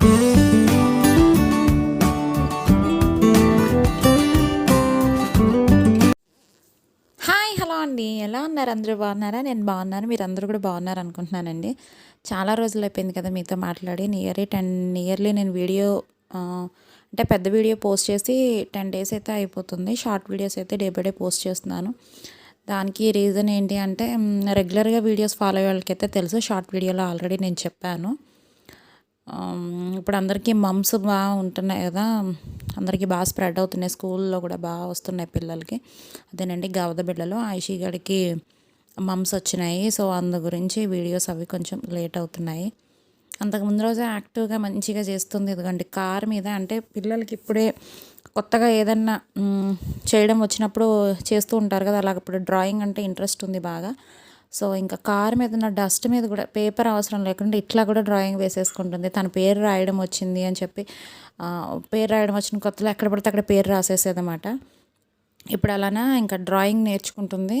Hi hello అండి. ఎలా ఉన్నారు? అందరూ బాగున్నారా? నేను బాగున్నాను. మీరు అందరూ కూడా బాగున్నారు అనుకుంటున్నానండి. చాలా రోజులు అయిపోయింది కదా మీతో మాట్లాడి. నియర్లీ టెన్ నియర్లీ నేను వీడియో అంటే పెద్ద వీడియో పోస్ట్ చేసి టెన్ డేస్ అయితే అయిపోతుంది. షార్ట్ వీడియోస్ అయితే డే బై డే పోస్ట్ చేస్తున్నాను. దానికి రీజన్ ఏంటి అంటే రెగ్యులర్గా వీడియోస్ ఫాలో అయ్యే వాళ్ళకైతే తెలుసు. షార్ట్ వీడియోలో ఆల్రెడీ నేను చెప్పాను. ఇప్పుడు అందరికీ మమ్స్ బాగా ఉంటున్నాయి కదా. అందరికీ బాగా స్ప్రెడ్ అవుతున్నాయి. స్కూల్లో కూడా బాగా వస్తున్నాయి పిల్లలకి. అదేనండి గవద బిడ్డలు. ఐషీ గడికి మమ్స్ వచ్చినాయి. సో అందు గురించి వీడియోస్ అవి కొంచెం లేట్ అవుతున్నాయి. అంతకు ముందు రోజే యాక్టివ్గా మంచిగా చేస్తుంది. ఇదిగోండి కార్ మీద అంటే పిల్లలకి ఇప్పుడే కొత్తగా ఏదన్నా చేయడం వచ్చినప్పుడు చేస్తూ ఉంటారు కదా. అలాగ ఇప్పుడు డ్రాయింగ్ అంటే ఇంట్రెస్ట్ ఉంది బాగా. సో ఇంకా కార్ మీద ఉన్న డస్ట్ మీద కూడా పేపర్ అవసరం లేకుండా ఇట్లా కూడా డ్రాయింగ్ వేసేసుకుంటుంది. తన పేరు రాయడం వచ్చింది అని చెప్పి పేరు రాయడం వచ్చిన కొత్తలో ఎక్కడ పడితే అక్కడ పేరు రాసేసేదన్నమాట. ఇప్పుడు అలానా ఇంకా డ్రాయింగ్ నేర్చుకుంటుంది.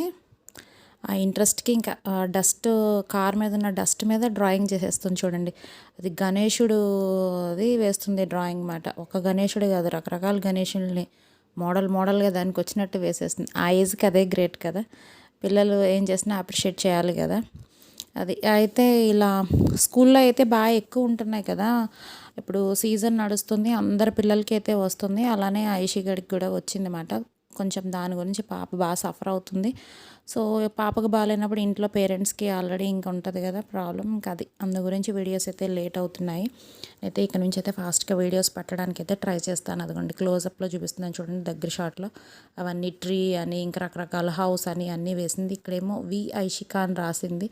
ఆ ఇంట్రెస్ట్కి ఇంకా డస్ట్ కార్ మీద ఉన్న డస్ట్ మీద డ్రాయింగ్ చేసేస్తుంది చూడండి. అది గణేషుడుది వేస్తుంది డ్రాయింగ్ మాట ఒక గణేషుడు కాదు రకరకాల గణేషుల్ని మోడల్ మోడల్గా దానికి వచ్చినట్టు వేసేస్తుంది. ఆ ఏజ్కి అదే గ్రేట్ కదా. పిల్లలు ఏం చేసినా అప్రిషియేట్ చేయాలి కదా. అది అయితే ఇలా స్కూల్లో అయితే బాగా ఎక్కువ ఉంటున్నాయి కదా. ఇప్పుడు సీజన్ నడుస్తుంది అందరి పిల్లలకి అయితే వస్తుంది. అలానే ఐషి గడికి కూడా వచ్చిందన్నమాట కొంచెం దాని గురించి పాప బాగా సఫర్ అవుతుంది. సో పాపకు బాగాలేనప్పుడు ఇంట్లో పేరెంట్స్కి ఆల్రెడీ ఇంకా ఉంటుంది కదా ప్రాబ్లం ఇంకా అది అందు గురించి వీడియోస్ అయితే లేట్ అవుతున్నాయి. అయితే ఇక్కడ నుంచి అయితే ఫాస్ట్గా వీడియోస్ పట్టడానికి అయితే ట్రై చేస్తాను. అదిగోండి క్లోజప్లో చూపిస్తున్నాను చూడండి దగ్గర షాట్లో అవన్నీ ట్రీ అని ఇంకా రకరకాల హౌస్ అని అన్నీ వేసింది. ఇక్కడేమో వి ఐషికా అని రాసింది.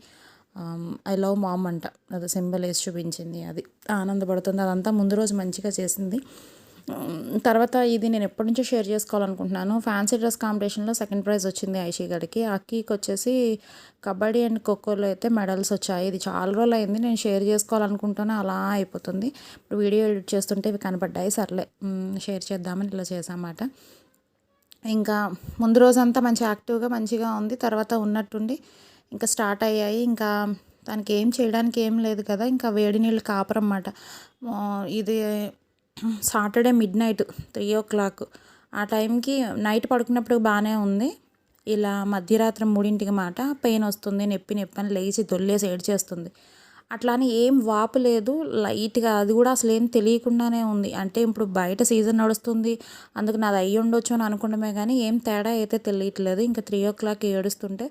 ఐ లవ్ మామ్ అంట. అది సింబల్ వేసి చూపించింది అది. ఆనందపడుతుంది. అదంతా ముందు రోజు మంచిగా చేసింది. తర్వాత ఇది నేను ఎప్పటి నుంచో షేర్ చేసుకోవాలనుకుంటున్నాను. ఫ్యాన్సీ డ్రెస్ కాంపిటీషన్లో సెకండ్ ప్రైజ్ వచ్చింది ఐషీ గడికి అక్కీకి వచ్చేసి కబడ్డీ అండ్ ఖోఖోలో అయితే మెడల్స్ వచ్చాయి. ఇది చాలా రోజులు అయింది నేను షేర్ చేసుకోవాలనుకుంటాను అలా అయిపోతుంది. ఇప్పుడు వీడియో ఎడిట్ చేస్తుంటే ఇవి కనపడ్డాయి సర్లే షేర్ చేద్దామని ఇలా చేసామాట ఇంకా ముందు రోజంతా మంచి యాక్టివ్గా మంచిగా ఉంది తర్వాత ఉన్నట్టుండి ఇంకా స్టార్ట్ అయ్యాయి. ఇంకా దానికి ఏం చేయడానికి ఏం లేదు కదా ఇంకా వేడి నీళ్ళు కాపరమాట ఇది Saturday midnight three o'clock. ఆ టైంకి నైట్ పడుకున్నప్పుడు బాగానే ఉంది. ఇలా మధ్యరాత్రి మూడింటికి మాట పెయిన్ వస్తుంది నొప్పి నొప్పి అని లేచి దొల్లేసి ఏడ్చేస్తుంది. అట్లా అని ఏం వాపు లేదు లైట్గా అది కూడా అసలు ఏం తెలియకుండానే ఉంది. అంటే ఇప్పుడు బయట సీజన్ నడుస్తుంది అందుకు నాది అయ్యి ఉండొచ్చు అని అనుకుంటమే కానీ ఏం తేడా అయితే తెలియట్లేదు. ఇంకా త్రీ ఓ క్లాక్ ఏడుస్తుంటే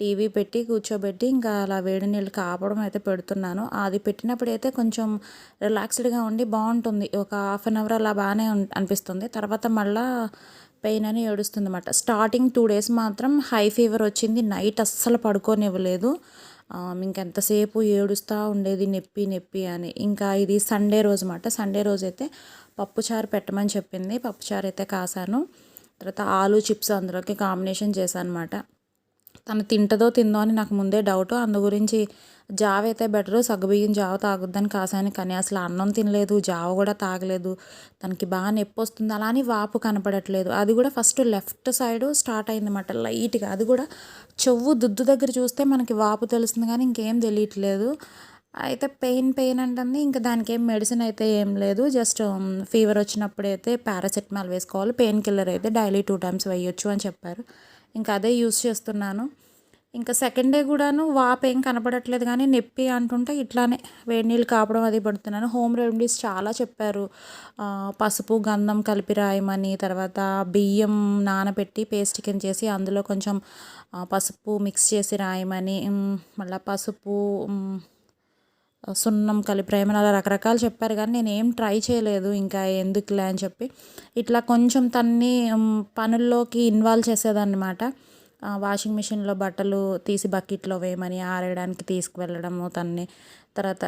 టీవీ పెట్టి కూర్చోబెట్టి ఇంకా అలా వేడి నీళ్ళు కాపడం అయితే పెడుతున్నాను. అది పెట్టినప్పుడు అయితే కొంచెం రిలాక్స్డ్గా ఉండి బాగుంటుంది. ఒక హాఫ్ అన్ అవర్ అలా బాగానే అనిపిస్తుంది. తర్వాత మళ్ళా పెయిన్ అని ఏడుస్తుంది అనమాట స్టార్టింగ్ టూ డేస్ మాత్రం హై ఫీవర్ వచ్చింది. నైట్ అస్సలు పడుకోనివ్వలేదు. ఇంకెంతసేపు ఏడుస్తూ ఉండేది నొప్పి నొప్పి అని. ఇంకా ఇది సండే రోజు మాట సండే రోజు అయితే పప్పుచారు పెట్టమని చెప్పింది. పప్పుచారు అయితే కాసాను. తర్వాత ఆలు చిప్స్ అందులోకి కాంబినేషన్ చేశాను అనమాట తను తింటదో తిందో అని నాకు ముందే డౌట్ అందు గురించి జావ అయితే బెటర్ సగ్గుబియ్యం జావ తాగొద్దని కాసాను కానీ అసలు అన్నం తినలేదు జావ కూడా తాగలేదు. తనకి బాగా నొప్పి వస్తుంది అలా అని వాపు కనపడట్లేదు. అది కూడా ఫస్ట్ లెఫ్ట్ సైడ్ స్టార్ట్ అయిందన్నమాట లైట్గా అది కూడా చెవు దుద్దు దగ్గర చూస్తే మనకి వాపు తెలుస్తుంది కానీ ఇంకేం తెలియట్లేదు. అయితే పెయిన్ పెయిన్ అంటుంది. ఇంకా దానికి ఏం మెడిసిన్ అయితే ఏం లేదు. జస్ట్ ఫీవర్ వచ్చినప్పుడు అయితే పారాసెటమాల్ వేసుకోవాలి. పెయిన్ కిల్లర్ అయితే డైలీ టూ టైమ్స్ వేయొచ్చు అని చెప్పారు. ఇంకా అదే యూస్ చేస్తున్నాను. ఇంకా సెకండ్ డే కూడాను వాపు ఏం కనపడట్లేదు కానీ నొప్పి అంటుంటే ఇట్లానే వేడి నీళ్ళు కాపడం అది పడుతున్నాను. హోమ్ రెమెడీస్ చాలా చెప్పారు. పసుపు గంధం కలిపి రాయమని తర్వాత బియ్యం నానబెట్టి పేస్ట్ కింద చేసి అందులో కొంచెం పసుపు మిక్స్ చేసి రాయమని మళ్ళీ పసుపు సున్నం కలిపి ప్రేమ అలా రకరకాలు చెప్పారు కానీ నేను ఏం ట్రై చేయలేదు ఇంకా ఎందుకులే అని చెప్పి. ఇట్లా కొంచెం తన్ని పనుల్లోకి ఇన్వాల్వ్ చేసేదన్నమాట. వాషింగ్ మిషన్లో బట్టలు తీసి బకెట్లో వేయమని ఆరేయడానికి తీసుకువెళ్ళడము తన్ని తర్వాత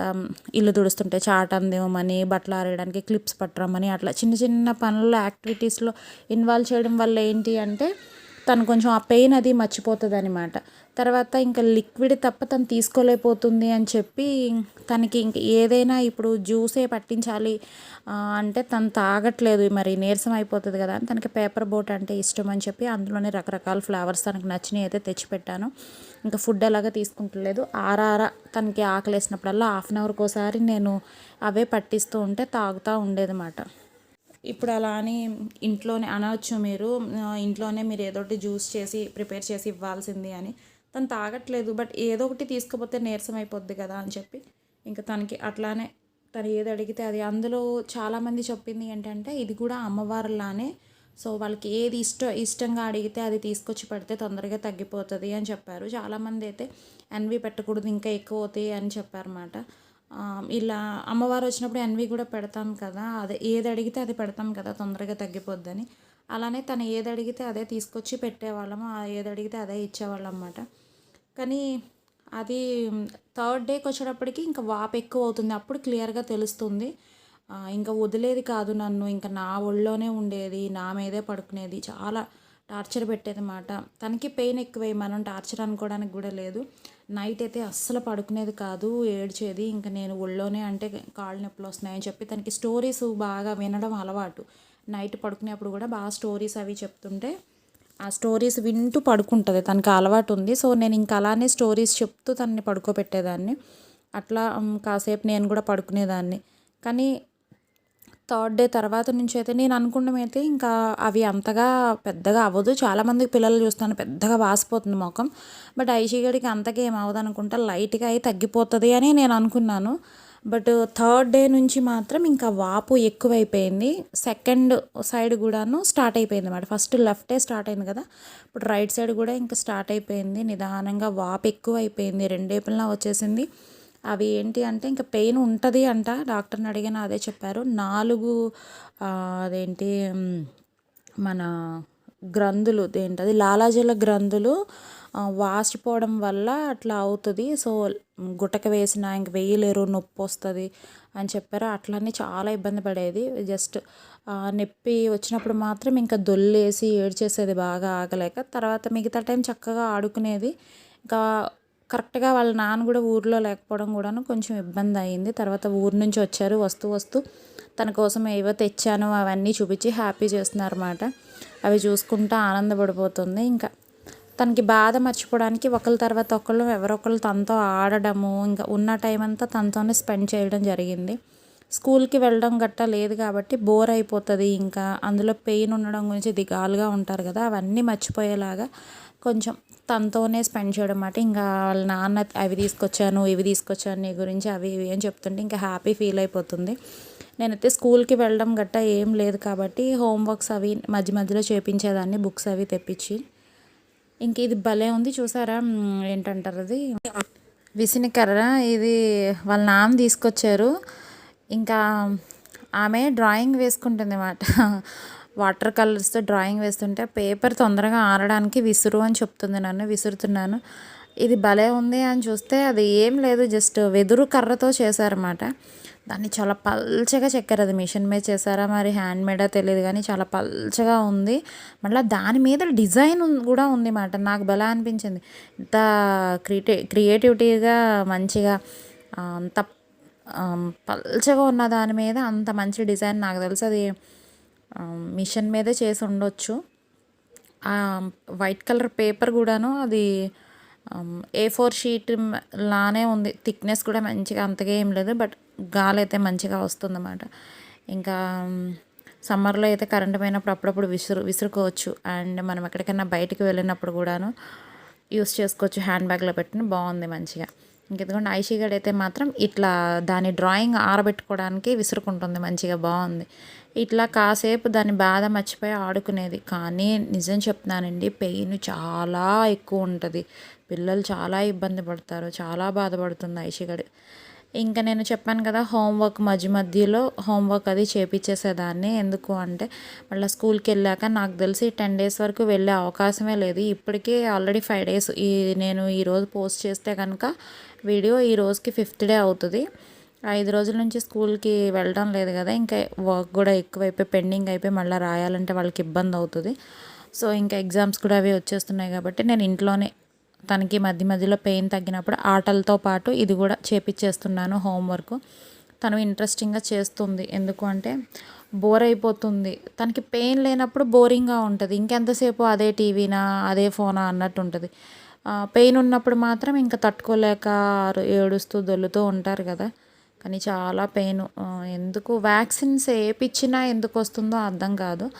ఇల్లు తుడుస్తుంటే చాట అందేమని బట్టలు ఆరేయడానికి క్లిప్స్ పట్టరమని అట్లా చిన్న చిన్న పనుల్లో యాక్టివిటీస్లో ఇన్వాల్వ్ చేయడం వల్ల ఏంటి అంటే తను కొంచెం ఆ పెయిన్ అది మర్చిపోతుంది అనమాట తర్వాత ఇంకా లిక్విడ్ తప్ప తను తీసుకోలేకపోతుంది అని చెప్పి తనకి ఇంక ఏదైనా ఇప్పుడు జ్యూసే పట్టించాలి అంటే తను తాగట్లేదు మరి నీరసం అయిపోతుంది కదా అని తనకి పేపర్ బోట్ అంటే ఇష్టం అని చెప్పి అందులోనే రకరకాల ఫ్లేవర్స్ తనకి నచ్చినవి అయితే తెచ్చిపెట్టాను. ఇంకా ఫుడ్ అలాగా తీసుకుంటలేదు. ఆరార తనకి ఆకలి వేసినప్పుడల్లా హాఫ్ అన్ అవర్కి ఒకసారి నేను అవే పట్టిస్తూ ఉంటే తాగుతూ ఉండేదన్నమాట. ఇప్పుడు అలా అని ఇంట్లోనే అనవచ్చు మీరు ఇంట్లోనే మీరు ఏదో ఒకటి జ్యూస్ చేసి ప్రిపేర్ చేసి ఇవ్వాల్సింది అని. తను తాగట్లేదు బట్ ఏదో ఒకటి తీసుకుపోతే నీరసం అయిపోద్ది కదా అని చెప్పి ఇంకా తనకి అట్లానే తను ఏది అడిగితే అది. అందులో చాలామంది చెప్పింది ఏంటంటే ఇది కూడా అమ్మవారిలానే. సో వాళ్ళకి ఏది ఇష్ట ఇష్టంగా అడిగితే అది తీసుకొచ్చి పెడితే తొందరగా తగ్గిపోతుంది అని చెప్పారు. చాలామంది అయితే ఎన్వి పెట్టకూడదు ఇంకా ఎక్కువ అవుతాయి అని చెప్పారన్నమాట. ఇలా అమ్మవారు వచ్చినప్పుడు ఎన్వి కూడా పెడతాం కదా అదే ఏది అడిగితే అది పెడతాం కదా తొందరగా తగ్గిపోద్దని. అలానే తను ఏది అడిగితే అదే తీసుకొచ్చి పెట్టేవాళ్ళము ఏది అడిగితే అదే ఇచ్చేవాళ్ళం అన్నమాట కానీ అది థర్డ్ డేకి వచ్చేటప్పటికి ఇంకా వాపు ఎక్కువ అవుతుంది అప్పుడు క్లియర్గా తెలుస్తుంది. ఇంకా వదిలేది కాదు నన్ను ఇంకా నా ఒళ్ళోనే ఉండేది నా మీదే పడుకునేది చాలా టార్చర్ పెట్టేది తనకి పెయిన్ ఎక్కువై మనం టార్చర్ అనుకోవడానికి కూడా లేదు. నైట్ అయితే అస్సలు పడుకునేది కాదు ఏడ్చేది. ఇంకా నేను ఒళ్ళోనే అంటే కాళ్ళు నొప్పులు వస్తున్నాయని చెప్పి తనకి స్టోరీస్ బాగా వినడం అలవాటు. నైట్ పడుకునేప్పుడు కూడా బాగా స్టోరీస్ అవి చెప్తుంటే ఆ స్టోరీస్ వింటూ పడుకుంటుంది. తనకి అలవాటు ఉంది. సో నేను ఇంకా అలానే స్టోరీస్ చెప్తూ తనని పడుకోబెట్టేదాన్ని. అట్లా కాసేపు నేను కూడా పడుకునేదాన్ని. కానీ థర్డ్ డే తర్వాత నుంచి అయితే నేను అనుకున్నాం అయితే ఇంకా అవి అంతగా పెద్దగా అవ్వదు. చాలామందికి పిల్లలు చూస్తాను పెద్దగా వాసిపోతుంది ముఖం. బట్ ఐషిగడికి అంతగా ఏం అవ్వదు అనుకుంటా లైట్గా అయి తగ్గిపోతుంది అని నేను అనుకున్నాను. బట్ థర్డ్ డే నుంచి మాత్రం ఇంకా వాపు ఎక్కువైపోయింది. సెకండ్ సైడ్ కూడాను స్టార్ట్ అయిపోయింది అనమాట ఫస్ట్ లెఫ్టే స్టార్ట్ అయింది కదా. ఇప్పుడు రైట్ సైడ్ కూడా ఇంకా స్టార్ట్ అయిపోయింది. నిదానంగా వాపు ఎక్కువ అయిపోయింది రెండేపులా వచ్చేసింది. అవి ఏంటి అంటే ఇంకా పెయిన్ ఉంటుంది అంట. డాక్టర్ని అడిగిన అదే చెప్పారు. నాలుగు అదేంటి మన గ్రంథులు ఏంటది లాలాజల గ్రంథులు వాసిపోవడం వల్ల అట్లా అవుతుంది. సో గుటక వేసిన ఇంక వేయలేరు నొప్పి వస్తుంది అని చెప్పారు. అట్లనే చాలా ఇబ్బంది పడేది. జస్ట్ నొప్పి వచ్చినప్పుడు మాత్రం ఇంకా దొల్లేసి ఏడ్చేసేది బాగా ఆగలేక తర్వాత మిగతా టైం చక్కగా ఆడుకునేది. ఇంకా కరెక్ట్గా వాళ్ళ నాన్న కూడా ఊర్లో లేకపోవడం కూడాను కొంచెం ఇబ్బంది అయింది. తర్వాత ఊరు నుంచి వచ్చారు వస్తూ వస్తూ తన కోసం ఏవో తెచ్చాను అవన్నీ చూపించి హ్యాపీ చేస్తున్నారు అన్నమాట అవి చూసుకుంటూ ఆనందపడిపోతుంది. ఇంకా తనకి బాధ మర్చిపోవడానికి ఒకరి తర్వాత ఒకళ్ళు ఎవరొకళ్ళు తనతో ఆడడము ఇంకా ఉన్న టైం అంతా తనతోనే స్పెండ్ చేయడం జరిగింది. స్కూల్కి వెళ్ళడం గట్టా లేదు కాబట్టి బోర్ అయిపోతుంది. ఇంకా అందులో పెయిన్ ఉండడం గురించి దిగాలుగా ఉంటారు కదా అవన్నీ మర్చిపోయేలాగా కొంచెం తనతోనే స్పెండ్ చేయడం అన్నమాట. ఇంకా వాళ్ళ నాన్న అవి తీసుకొచ్చాను ఇవి తీసుకొచ్చాను నీ గురించి అవి ఇవి అని చెప్తుంటే ఇంకా హ్యాపీ ఫీల్ అయిపోతుంది. నేనైతే స్కూల్కి వెళ్ళడం గట్టా ఏం లేదు కాబట్టి హోంవర్క్స్ అవి మధ్య మధ్యలో చేపించేదాన్ని బుక్స్ అవి తెప్పించి. ఇంక ఇది భలే ఉంది చూసారా? ఏంటంటారు అది? విసినకర్ర ఇది వాళ్ళ నాన్న తీసుకొచ్చారు. ఇంకా ఆమె డ్రాయింగ్ వేసుకుంటుంది అన్నమాట. వాటర్ కలర్స్తో డ్రాయింగ్ వేస్తుంటే పేపర్ తొందరగా ఆరడానికి విసురు అని చెప్తుంది నన్ను విసురుతున్నాను. ఇది భలే ఉంది అని చూస్తే అది ఏం లేదు జస్ట్ వెదురు కర్రతో చేశారన్నమాట. దాన్ని చాలా పల్చగా చెక్కారు అది మిషన్ మీద చేశారా మరి హ్యాండ్ మేడా తెలియదు కానీ చాలా పల్చగా ఉంది. మళ్ళీ దాని మీద డిజైన్ కూడా ఉంది మాట నాకు భలే అనిపించింది. ఇంత క్రియేటి క్రియేటివిటీగా మంచిగా అంత పల్చగా ఉన్న దాని మీద అంత మంచి డిజైన్ నాకు తెలిసి అది మిషన్ మీదే చేసి ఉండొచ్చు. వైట్ కలర్ పేపర్ కూడాను అది ఏ ఫోర్ షీట్ లానే ఉంది. థిక్నెస్ కూడా మంచిగా అంతగా ఏం లేదు బట్ గాలి అయితే మంచిగా వస్తుందన్నమాట. ఇంకా సమ్మర్లో అయితే కరెంట్ పోయినప్పుడు అప్పుడప్పుడు విసురు విసురుకోవచ్చు. అండ్ మనం ఎక్కడికైనా బయటికి వెళ్ళినప్పుడు కూడాను యూస్ చేసుకోవచ్చు. హ్యాండ్ బ్యాగ్లో పెట్టిన బాగుంది మంచిగా. ఇంకెందుకంటే ఐషిగడ్ అయితే మాత్రం ఇట్లా దాని డ్రాయింగ్ ఆరబెట్టుకోవడానికి విసురుకుంటుంది మంచిగా బాగుంది. ఇట్లా కాసేపు దాని బాధ మర్చిపోయి ఆడుకునేది. కానీ నిజం చెప్తున్నానండి పెయిన్ చాలా ఎక్కువ ఉంటుంది. పిల్లలు చాలా ఇబ్బంది పడతారు చాలా బాధపడుతుంది ఐషిగడ్ ఇంకా నేను చెప్పాను కదా హోంవర్క్ మధ్య మధ్యలో హోంవర్క్ అది చేపించేసేదాన్ని ఎందుకు అంటే మళ్ళీ స్కూల్కి వెళ్ళాక నాకు తెలిసి టెన్ డేస్ వరకు వెళ్ళే అవకాశమే లేదు. ఇప్పటికే ఆల్రెడీ ఫైవ్ డేస్. ఈ నేను ఈరోజు పోస్ట్ చేస్తే కనుక వీడియో ఈ రోజుకి ఫిఫ్త్ డే అవుతుంది. ఐదు రోజుల నుంచి స్కూల్కి వెళ్ళడం లేదు కదా ఇంకా వర్క్ కూడా ఎక్కువైపోయి పెండింగ్ అయిపోయి మళ్ళీ రాయాలంటే వాళ్ళకి ఇబ్బంది అవుతుంది. సో ఇంకా ఎగ్జామ్స్ కూడా అవి వచ్చేస్తున్నాయి కాబట్టి నేను ఇంట్లోనే తనకి మధ్య మధ్యలో పెయిన్ తగ్గినప్పుడు ఆటలతో పాటు ఇది కూడా చేపించేస్తున్నాను హోంవర్క్. తను ఇంట్రెస్టింగ్గా చేస్తుంది. ఎందుకు అంటే బోర్ అయిపోతుంది. తనకి పెయిన్ లేనప్పుడు బోరింగ్గా ఉంటుంది. ఇంకెంతసేపు అదే టీవీనా అదే ఫోనా అన్నట్టు ఉంటుంది. పెయిన్ ఉన్నప్పుడు మాత్రం ఇంకా తట్టుకోలేక ఏడుస్తూ దొల్లుతూ ఉంటారు కదా. కానీ చాలా పెయిన్. ఎందుకు? వ్యాక్సిన్స్ వేయించినా ఎందుకు వస్తుందో అర్థం కాదు.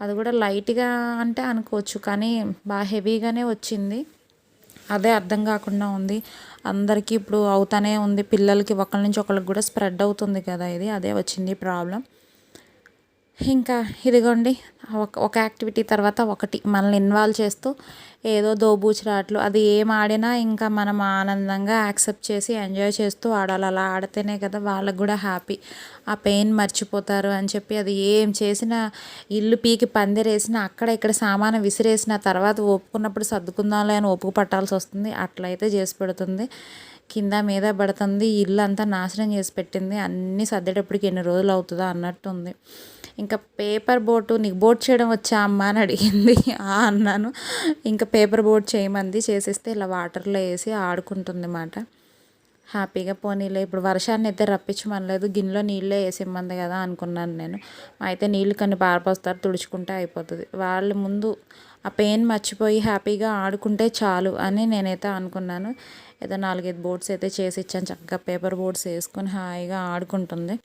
అది కూడా లైట్గా అంటే అనుకోవచ్చు. కానీ బాగా హెవీగానే వచ్చింది. అదే అర్థం కాకుండా ఉంది. అందరికీ ఇప్పుడు అవుతానే ఉంది. పిల్లలకి ఒకరి నుంచి ఒకరికి కూడా స్ప్రెడ్ అవుతుంది కదా ఇది. అదే వచ్చింది ప్రాబ్లం. ఇంకా ఇదిగోండి ఒక ఒక యాక్టివిటీ తర్వాత ఒకటి మనల్ని ఇన్వాల్వ్ చేస్తూ ఏదో దోబూచిరాట్లు అది ఏం ఆడినా ఇంకా మనం ఆనందంగా యాక్సెప్ట్ చేసి ఎంజాయ్ చేస్తూ ఆడాలి. అలా ఆడితేనే కదా వాళ్ళకు కూడా హ్యాపీ. ఆ పెయిన్ మర్చిపోతారు అని చెప్పి అది ఏం చేసినా ఇల్లు పీకి పందిరేసిన అక్కడ ఇక్కడ సామాను విసిరేసిన తర్వాత ఒప్పుకున్నప్పుడు సర్దుకుందాంలే అని ఒప్పుకు పట్టాల్సి వస్తుంది. అట్లయితే చేసి పెడుతుంది. కింద మీద పడుతుంది. ఇల్లు అంతా నాశనం చేసి పెట్టింది. అన్నీ సర్దేటప్పటికి ఎన్ని రోజులు అవుతుందో అన్నట్టు ఉంది ఇంకా పేపర్ బోటు నీకు బోట్ చేయడం వచ్చా అమ్మ అని అడిగింది. ఆ అన్నాను. ఇంకా పేపర్ బోట్ చేయమంది చేసేస్తే ఇలా వాటర్లో వేసి ఆడుకుంటుంది అన్నమాట హ్యాపీగా పోనీలే ఇప్పుడు వర్షాన్ని అయితే రప్పించమనలేదు గిన్నెలో నీళ్ళే వేసిమ్మంది కదా అనుకున్నాను నేను. అయితే నీళ్ళు కొన్ని పారపోస్తారు తుడుచుకుంటే అయిపోతుంది. వాళ్ళ ముందు ఆ పెయిన్ మర్చిపోయి హ్యాపీగా ఆడుకుంటే చాలు అని నేనైతే అనుకున్నాను. ఏదో నాలుగైదు బోర్డ్స్ అయితే చేసి ఇచ్చాను చక్కగా పేపర్ బోర్డ్స్ వేసుకొని హాయిగా ఆడుకుంటుంది.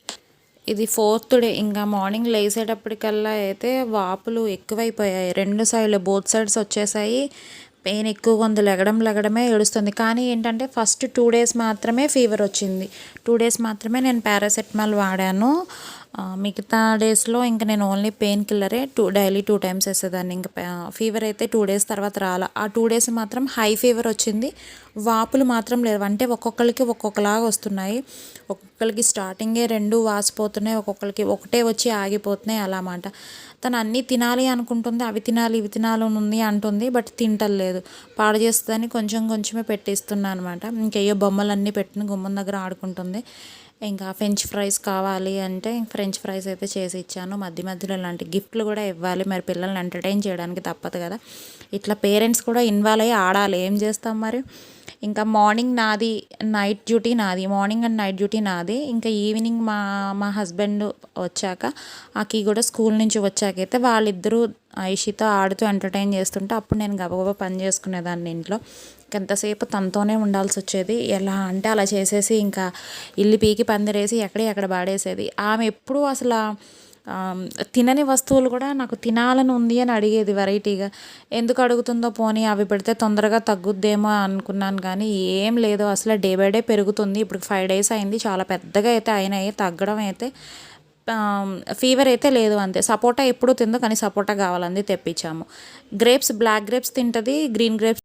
ఇది ఫోర్త్ డే ఇంకా మార్నింగ్ లేసేటప్పటికల్లా అయితే వాపులు ఎక్కువైపోయాయి. రెండు సైడ్లు బోత్ సైడ్స్ వచ్చేసాయి. పెయిన్ ఎక్కువగా ఉంది. లెగడం లెగడమే ఏడుస్తుంది. కానీ ఏంటంటే ఫస్ట్ టూ డేస్ మాత్రమే ఫీవర్ వచ్చింది. టూ డేస్ మాత్రమే నేను పారాసెటమాల్ వాడాను. మిగతా డేస్లో ఇంకా నేను ఓన్లీ పెయిన్ కిల్లరే టూ డైలీ టూ టైమ్స్ వేసేదాన్ని. ఇంకా ఫీవర్ అయితే టూ డేస్ తర్వాత రాలే. ఆ టూ డేస్ మాత్రం హై ఫీవర్ వచ్చింది. వాపులు మాత్రం లేవు. అంటే ఒక్కొక్కరికి ఒక్కొక్కలాగా వస్తున్నాయి. ఒక్కొక్కరికి స్టార్టింగే రెండు వాసిపోతున్నాయి. ఒక్కొక్కరికి ఒకటే వచ్చి ఆగిపోతున్నాయి అలా మాట. తను అన్నీ తినాలి అనుకుంటుంది. అవి తినాలి ఇవి తినాలి ఉంది అంటుంది. బట్ తింటలేదు. పాడు చేస్తుందని కొంచెం కొంచెమే పెట్టిస్తున్నాను అనమాట ఇంకయ్యో బొమ్మలన్నీ పెట్టిన గుమ్మం దగ్గర ఆడుకుంటుంది. ఇంకా ఫ్రెంచ్ ఫ్రైస్ కావాలి అంటే ఫ్రెంచ్ ఫ్రైస్ అయితే చేసి ఇచ్చాను. మధ్య మధ్యలో ఇలాంటి గిఫ్ట్లు కూడా ఇవ్వాలి. మరి పిల్లల్ని ఎంటర్టైన్ చేయడానికి తప్పదు కదా. ఇట్లా పేరెంట్స్ కూడా ఇన్వాల్వ్ అయ్యి ఆడాలి. ఏం చేస్తాం మరి? ఇంకా మార్నింగ్ నాది నైట్ డ్యూటీ నాది. మార్నింగ్ అండ్ నైట్ డ్యూటీ నాది. ఇంకా ఈవినింగ్ మా మా హస్బెండ్ వచ్చాక ఆకి కూడా స్కూల్ నుంచి వచ్చాకైతే వాళ్ళిద్దరూ ఐషితో ఆడుతూ ఎంటర్టైన్ చేస్తుంటే అప్పుడు నేను గబగబా పని చేసుకునేదాన్ని ఇంట్లో. ఎంతసేపు తనతోనే ఉండాల్సి వచ్చేది ఎలా అంటే అలా చేసేసి ఇంకా ఇల్లు పీకి పందిరేసి ఎక్కడే ఎక్కడ పాడేసేది ఆమె ఎప్పుడూ అసలు తినని వస్తువులు కూడా నాకు తినాలని ఉంది అని అడిగేది వెరైటీగా. ఎందుకు అడుగుతుందో పోనీ అవి పెడితే తొందరగా తగ్గుద్దేమో అనుకున్నాను కానీ ఏం లేదు. అసలు డే బై డే పెరుగుతుంది. ఇప్పుడు ఫైవ్ డేస్ అయింది. చాలా పెద్దగా అయితే అయినాయి. తగ్గడం అయితే ఫీవర్ అయితే లేదు అంతే. సపోటా ఎప్పుడు తిందో కానీ సపోటా కావాలంది తెప్పించాము. గ్రేప్స్ బ్లాక్ గ్రేప్స్ తింటుంది. గ్రీన్ గ్రేప్స్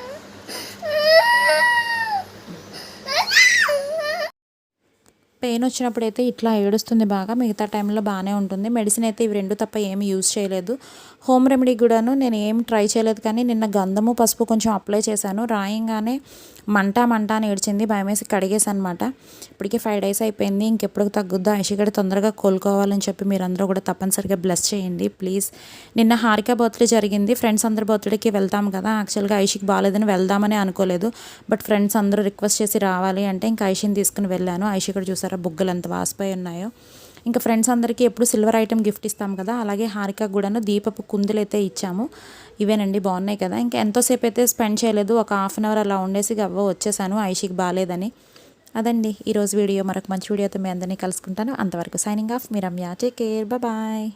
పెయిన్ వచ్చినప్పుడు అయితే ఇట్లా ఏడుస్తుంది బాగా మిగతా టైంలో బాగానే ఉంటుంది. మెడిసిన్ అయితే ఇవి రెండు తప్ప ఏమి యూజ్ చేయలేదు. హోమ్ రెమెడీ కూడాను నేను ఏం ట్రై చేయలేదు కానీ నిన్న గంధము పసుపు కొంచెం అప్లై చేశాను. రాయంగానే మంట మంట అని ఏడ్చింది భయమేసి కడిగేసి అనమాట ఇప్పటికే ఫైవ్ డేస్ అయిపోయింది ఇంకెప్పుడు తగ్గుద్దా? ఐషిగడ తొందరగా కోలుకోవాలని చెప్పి మీరందరూ కూడా తప్పనిసరిగా బ్లెస్ చేయండి ప్లీజ్. నిన్న హారిక బర్త్డే జరిగింది. ఫ్రెండ్స్ అందరి బర్త్డేకి వెళ్తాం కదా. యాక్చువల్గా ఐషికి బాగాలేదని వెళ్దామని అనుకోలేదు. బట్ ఫ్రెండ్స్ అందరూ రిక్వెస్ట్ చేసి రావాలి అంటే ఇంకా ఐషిని తీసుకుని వెళ్ళాను. ఐషి కూడా చూసారు? బుగ్గలు ఎంత వాసిపోయి ఉన్నాయో. ఇంకా ఫ్రెండ్స్ అందరికీ ఎప్పుడు సిల్వర్ ఐటెం గిఫ్ట్ ఇస్తాం కదా అలాగే హారిక కూడాను దీపపు కుందులు అయితే ఇచ్చాము. ఇవేనండి బాగున్నాయి కదా. ఇంకా ఎంతోసేపు అయితే స్పెండ్ చేయలేదు ఒక హాఫ్ అన్ అవర్ అలా ఉండేసి గవ్వ వచ్చేసాను ఐషికి బాగాలేదని. అదండి ఈరోజు వీడియో. మరొక మంచి వీడియోతో మీ అందరినీ కలుసుకుంటాను. అంతవరకు సైనింగ్ ఆఫ్ మీ రమ్య. Take care. బాయ్.